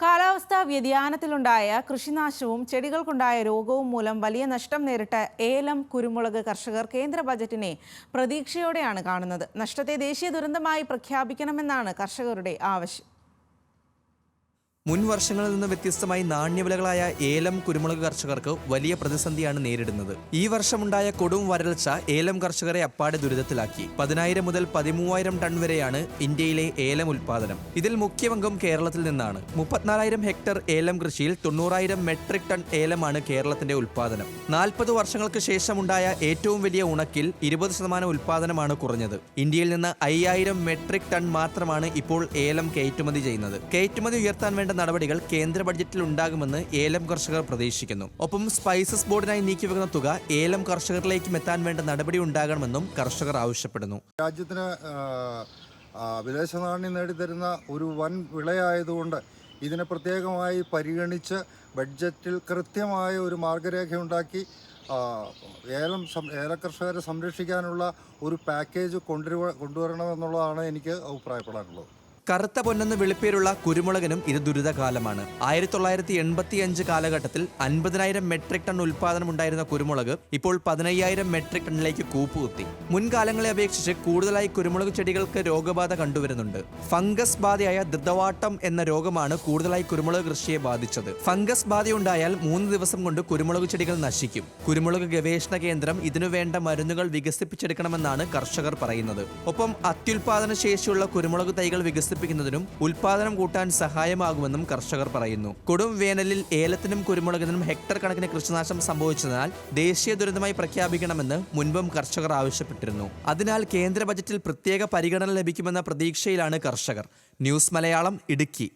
കാലാവസ്ഥാ വ്യതിയാനത്തിലുണ്ടായ കൃഷിനാശവും ചെടികൾക്കുണ്ടായ രോഗവും മൂലം വലിയ നഷ്ടം നേരിട്ട ഏലം കുരുമുളക് കർഷകർ കേന്ദ്ര ബജറ്റിനെ പ്രതീക്ഷയോടെയാണ് കാണുന്നത്. നഷ്ടത്തെ ദേശീയ ദുരന്തമായി പ്രഖ്യാപിക്കണമെന്നാണ് കർഷകരുടെ ആവശ്യം. മുൻ വർഷങ്ങളിൽ നിന്ന് വ്യത്യസ്തമായി നാണ്യവിളകളായ ഏലം കുരുമുളക് കർഷകർക്ക് വലിയ പ്രതിസന്ധിയാണ് നേരിടുന്നത്. ഈ വർഷമുണ്ടായ കൊടും വരൾച്ച ഏലം കർഷകരെ അപ്പാടെ ദുരിതത്തിലാക്കി. പതിനായിരം മുതൽ പതിമൂവായിരം ടൺ വരെയാണ് ഇന്ത്യയിലെ ഏലം ഉൽപാദനം. ഇതിൽ മുഖ്യപങ്കും കേരളത്തിൽ നിന്നാണ്. മുപ്പത്തിനാലായിരം ഹെക്ടർ ഏലം കൃഷിയിൽ തൊണ്ണൂറായിരം മെട്രിക് ടൺ ഏലമാണ് കേരളത്തിന്റെ ഉൽപാദനം. നാൽപ്പത് വർഷങ്ങൾക്ക് ശേഷമുണ്ടായ ഏറ്റവും വലിയ ഉണക്കിൽ ഇരുപത് ശതമാനം ഉൽപാദനമാണ് കുറഞ്ഞത്. ഇന്ത്യയിൽ നിന്ന് അയ്യായിരം മെട്രിക് ടൺ മാത്രമാണ് ഇപ്പോൾ ഏലം കയറ്റുമതി ചെയ്യുന്നത്. കയറ്റുമതി ഉയർത്താൻ വേണ്ട നടപടികൾ കേന്ദ്ര ബഡ്ജറ്റിൽ ഉണ്ടാകുമെന്ന് ഏലം കർഷകർ പ്രതീക്ഷിക്കുന്നു. ഒപ്പം സ്പൈസസ് ബോർഡിനായി നീക്കിവെക്കുന്ന തുക ഏലം കർഷകരിലേക്കും എത്താൻ വേണ്ട നടപടി ഉണ്ടാകണമെന്നും കർഷകർ ആവശ്യപ്പെടുന്നു. രാജ്യത്തിന് വിദേശ നാണ്യം നേടിത്തരുന്ന ഒരു വൻ വിളയായതുകൊണ്ട് ഇതിനെ പ്രത്യേകമായി പരിഗണിച്ച് ബഡ്ജറ്റിൽ കൃത്യമായ ഒരു മാർഗരേഖ ഉണ്ടാക്കി ഏലം ഏലകർഷകരെ സംരക്ഷിക്കാനുള്ള ഒരു പാക്കേജ് കൊണ്ടുവരണമെന്നുള്ളതാണ് എനിക്ക് അഭിപ്രായപ്പെടാനുള്ളത്. കറുത്ത പൊന്നെന്ന് വിളിപ്പേരുള്ള കുരുമുളകിനും ഇത് ദുരിതകാലമാണ്. ആയിരത്തി തൊള്ളായിരത്തി എൺപത്തി അഞ്ച് കാലഘട്ടത്തിൽ അൻപതിനായിരം മെട്രിക് ടൺ ഉൽപാദനം ഉണ്ടായിരുന്ന കുരുമുളക് ഇപ്പോൾ പതിനയ്യായിരം മെട്രിക് ടണ്ണിലേക്ക് കൂപ്പുകുത്തി. മുൻകാലങ്ങളെ അപേക്ഷിച്ച് കൂടുതലായി കുരുമുളക് ചെടികൾക്ക് രോഗബാധ കണ്ടുവരുന്നുണ്ട്. ഫംഗസ് ബാധയായ ദൃതവാട്ടം എന്ന രോഗമാണ് കൂടുതലായി കുരുമുളക് കൃഷിയെ ബാധിച്ചത്. ഫംഗസ് ബാധയുണ്ടായാൽ മൂന്ന് ദിവസം കൊണ്ട് കുരുമുളക് ചെടികൾ നശിക്കും. കുരുമുളക് ഗവേഷണ കേന്ദ്രം ഇതിനുവേണ്ട മരുന്നുകൾ വികസിപ്പിച്ചെടുക്കണമെന്നാണ് കർഷകർ പറയുന്നത്. ഒപ്പം അത്യുൽപാദന ശേഷിയുള്ള കുരുമുളക് തൈകൾ വികസിപ്പിക്കുന്നതിനും ഉൽപാദനം കൂട്ടാൻ സഹായമാകുമെന്നും കർഷകർ പറയുന്നു. കൊടും വേനലിൽ ഏലത്തിനും കുരുമുളകിനും ഹെക്ടർ കണക്കിന് കൃഷിനാശം സംഭവിച്ചതിനാൽ ദേശീയ ദുരന്തമായി പ്രഖ്യാപിക്കണമെന്ന് മുൻപും കർഷകർ ആവശ്യപ്പെട്ടിരുന്നു. അതിനാൽ കേന്ദ്ര ബജറ്റിൽ പ്രത്യേക പരിഗണന ലഭിക്കുമെന്ന പ്രതീക്ഷയിലാണ് കർഷകർ. ന്യൂസ് മലയാളം ഇടുക്കി.